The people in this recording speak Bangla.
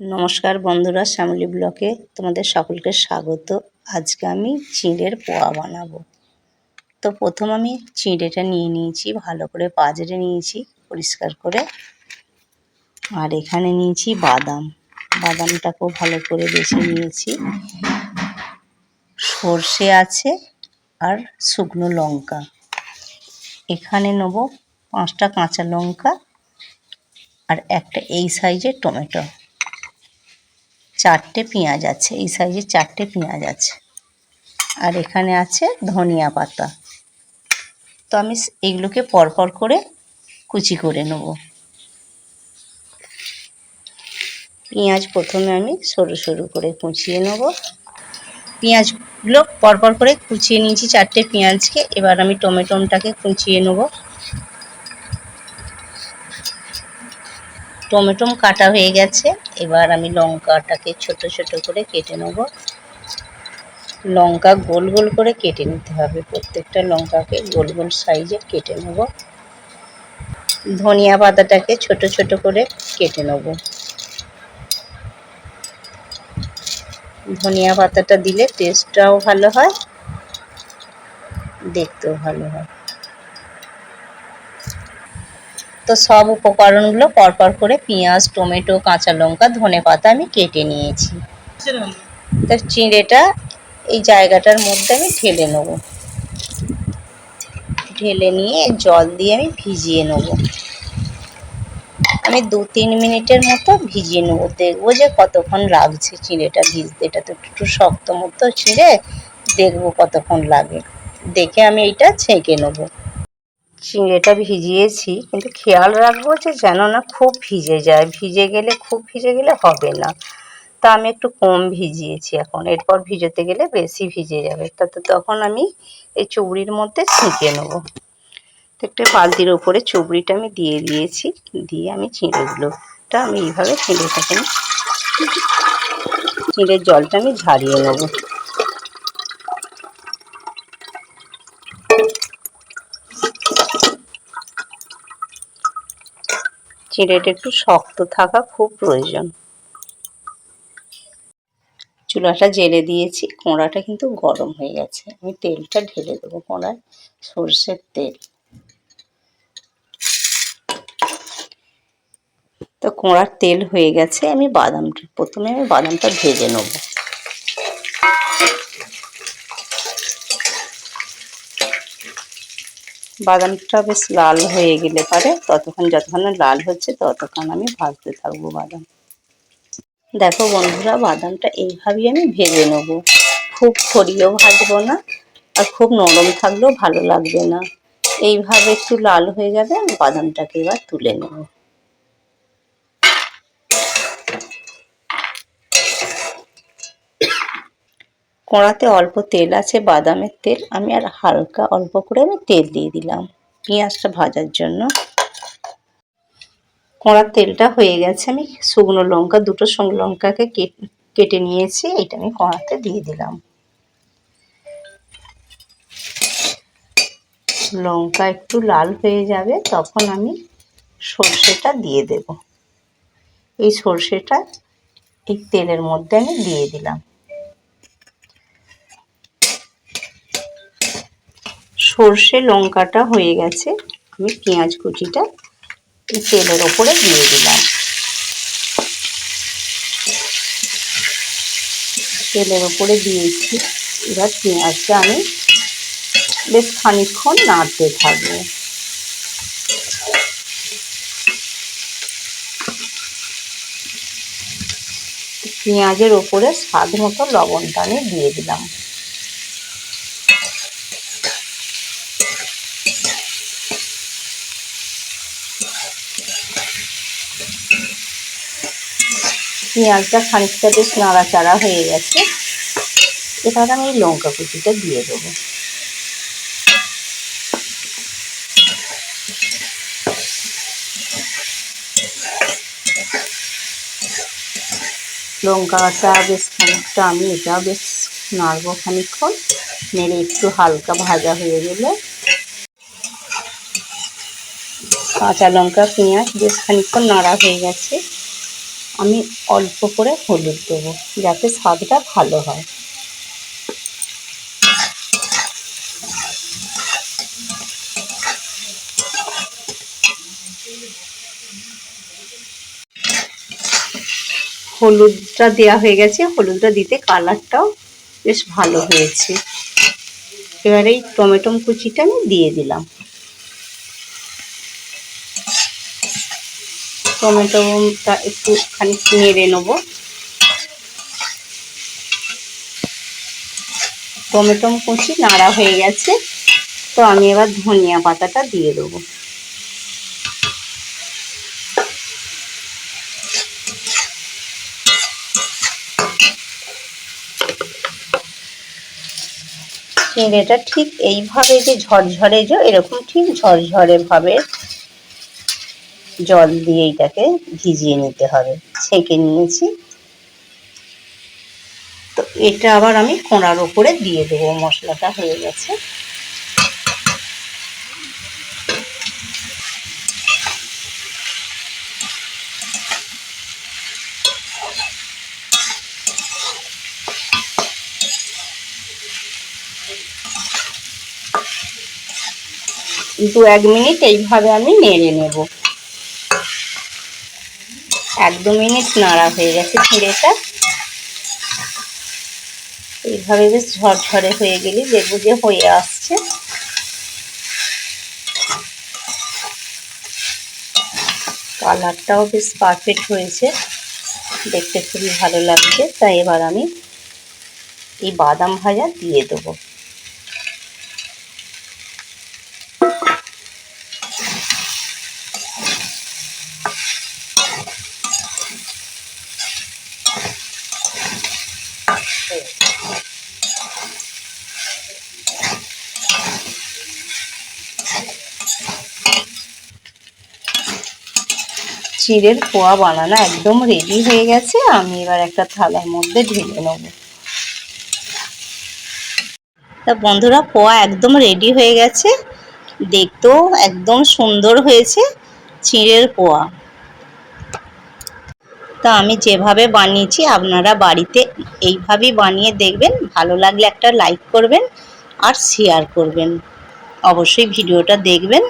নমস্কার বন্ধুরা, শ্যামলি ব্লকে তোমাদের সকলকে স্বাগত। আজকে আমি চিঁড়ের পোয়া বানাবো। তো প্রথম আমি চিঁড়েটা নিয়ে নিয়েছি, ভালো করে পাজরে নিয়েছি, পরিষ্কার করে। আর এখানে নিয়েছি বাদাম। বাদামটাকেও ভালো করে বেছে নিয়েছি। সর্ষে আছে আর শুকনো লঙ্কা। এখানে নেব পাঁচটা কাঁচা লঙ্কা আর একটা এই সাইজের টমেটো। চারটে পেঁয়াজ আছে, এই সাইজের চারটে পেঁয়াজ আছে। আর এখানে আছে ধনিয়া পাতা। তো আমি এগুলোকে পরপর করে কুচি করে নেব। পেঁয়াজ প্রথমে আমি সরু সরু করে কুচিয়ে নেব। পেঁয়াজগুলো পরপর করে কুচিয়ে নিয়েছি চারটে পেঁয়াজকে। এবার আমি টমেটোটাকে কুচিয়ে নেব। টমেটো কাটা হয়ে গেছে। এবার আমি লঙ্কাটাকে ছোট ছোট করে কেটে নেব। লঙ্কা গোল গোল করে কেটে নিতে হবে। প্রত্যেকটা লঙ্কাকে গোল গোল সাইজে কেটে নেব। ধনিয়া পাতাটাকে ছোট ছোট করে কেটে নেব। ধনিয়া পাতাটা দিলে টেস্টটাও ভালো হয়, দেখতেও ভালো হয়। তো সব উপকরণগুলো পরপর করে পেঁয়াজ, টমেটো, কাঁচা লঙ্কা, ধনে পাতা আমি কেটে নিয়েছি। তো চিঁড়েটা এই জায়গাটার মধ্যে আমি ঢেলে নেব। ঢেলে নিয়ে জল দিয়ে আমি ভিজিয়ে নেব। আমি দু তিন মিনিটের মতো ভিজিয়ে নেব। দেখব যে কতক্ষণ লাগছে চিঁড়েটা ভিজতে। এটা তো একটু শক্ত মতো চিঁড়ে। দেখব কতক্ষণ লাগে। দেখে আমি এইটা ছেঁকে নেব। চিঁড়েটা ভিজিয়েছি, কিন্তু খেয়াল রাখব যে যেন না খুব ভিজে যায়। ভিজে গেলে, খুব ভিজে গেলে হবে না। তা আমি একটু কম ভিজিয়েছি এখন। এরপর ভিজোতে গেলে বেশি ভিজে যাবে। তাতে তখন আমি এই চুবড়ির মধ্যে ছেঁকে নেব। তো একটা বালতির ওপরে চুবড়িটা আমি দিয়ে দিয়েছি। দিয়ে আমি চিঁড়েগুলোটা আমি এইভাবে চিঁড়েটাকে থাকি চিঁড়ের জলটা আমি ঝারিয়ে নেব। চিঁড়েটা একটু শক্ত থাকা খুব প্রয়োজন। চুলাটা জেলে দিয়েছি, কোঁড়াটা কিন্তু গরম হয়ে গেছে। আমি তেলটা ঢেলে দেবো কোঁড়ায়, সর্ষের তেল। তো কোঁড়ার তেল হয়ে গেছে, আমি বাদামটা, প্রথমে আমি বাদামটা ভেজে নেব। বাদামটা বেশ লাল হয়ে গেলে পারে, ততক্ষণ যতক্ষণ লাল হচ্ছে ততক্ষণ আমি ভাজতে থাকব বাদাম। দেখো বন্ধুরা, বাদামটা এইভাবেই আমি ভেজে নেব। খুব খড়িও ভাজবো না, আর খুব নরম থাকলেও ভালো লাগবে না। এইভাবে একটু লাল হয়ে যাবে বাদামটাকে এবার তুলে নেব। কড়াতে অল্প তেল আছে, বাদামের তেল। আমি আর হালকা অল্প করে আমি তেল দিয়ে দিলাম পেঁয়াজটা ভাজার জন্য। কড়ার তেলটা হয়ে গেছে। আমি শুকনো লঙ্কা, দুটো শুকনো লঙ্কাকে কেটে নিয়েছি। এটা আমি কড়াতে দিয়ে দিলাম। লঙ্কা একটু লাল হয়ে যাবে, তখন আমি সর্ষেটা দিয়ে দেব। এই সর্ষেটা এই তেলের মধ্যে আমি দিয়ে দিলাম। সর্ষে লঙ্কাটা হয়ে গেছে, আমি পেঁয়াজ কুচিটা তেলের ওপরে দিয়ে দিলাম। তেলের ওপরে দিয়েছি, এবার পেঁয়াজটা আমি বেশ খানিকক্ষণ নাড়তে থাকব। পেঁয়াজের ওপরে স্বাদ মতো লবণটা আমি দিয়ে দিলাম। পেঁয়াজটা খানিকটা বেশ নাড়াচাড়া হয়ে গেছে। এবার আমি লঙ্কা কুচিটা দিয়ে দেবো। লঙ্কাটা বেশ খানিকটা আমি এটা বেশ নাড়বো খানিকক্ষণ। নেড়ে একটু হালকা ভাজা হয়ে গেলে কাঁচা লঙ্কা, পেঁয়াজ বেশ খানিকক্ষণ নাড়া হয়ে গেছে। আমি অল্প করে হলুদ দেবো, যাতে স্বাদটা ভালো হয়। হলুদটা দেওয়া হয়ে গেছে, হলুদটা দিতে কালারটাও বেশ ভালো হয়েছে। এবার এই টমেটো কুচিটা আমি দিয়ে দিলাম। টমেটোটা একটু খানিক নেড়ে নেব। টমেটো কুচি নাড়া হয়ে গেছে। তো আমি এবার ধনিয়া পাতাটা দিয়ে দেবো। চিঁড়েটা ঠিক এইভাবে যে ঝরঝরে যে, এরকম ঠিক ঝরঝরে ভাবে জল দিয়ে এটাকে ভিজিয়ে নিতে হবে। ছেঁকে নিয়েছি। তো এটা আবার আমি কোঁড়ার ওপরে দিয়ে দেবো, মশলাটা হয়ে গেছে। দু এক মিনিট এইভাবে আমি নেড়ে নেব। এক দু মিনিট নাড়া হয়ে গেছে চিঁড়েটা এইভাবে বেশ ঝরঝরে হয়ে গেলে দেখব যে হয়ে আসছে। কালারটাও বেশ পারফেক্ট হয়েছে। দেখতে খুবই ভালো লাগছে। তাই এবার আমি এই বাদাম ভাজা দিয়ে দেবো। চিড়ের পোয়া বানানো একদম রেডি হয়ে গেছে, আমি এবার একটা থালার মধ্যে ঢেলে নেব। তা বন্ধুরা পোয়া একদম রেডি হয়ে গেছে, দেখতেও একদম সুন্দর হয়েছে চিড়ের পোয়া তা আমি যেভাবে বানিয়েছি, আপনারা বাড়িতে এইভাবেই বানিয়ে দেখবেন, ভালো লাগলে একটা লাইক করবেন আর শেয়ার করবেন। অবশ্যই ভিডিওটা দেখবেন।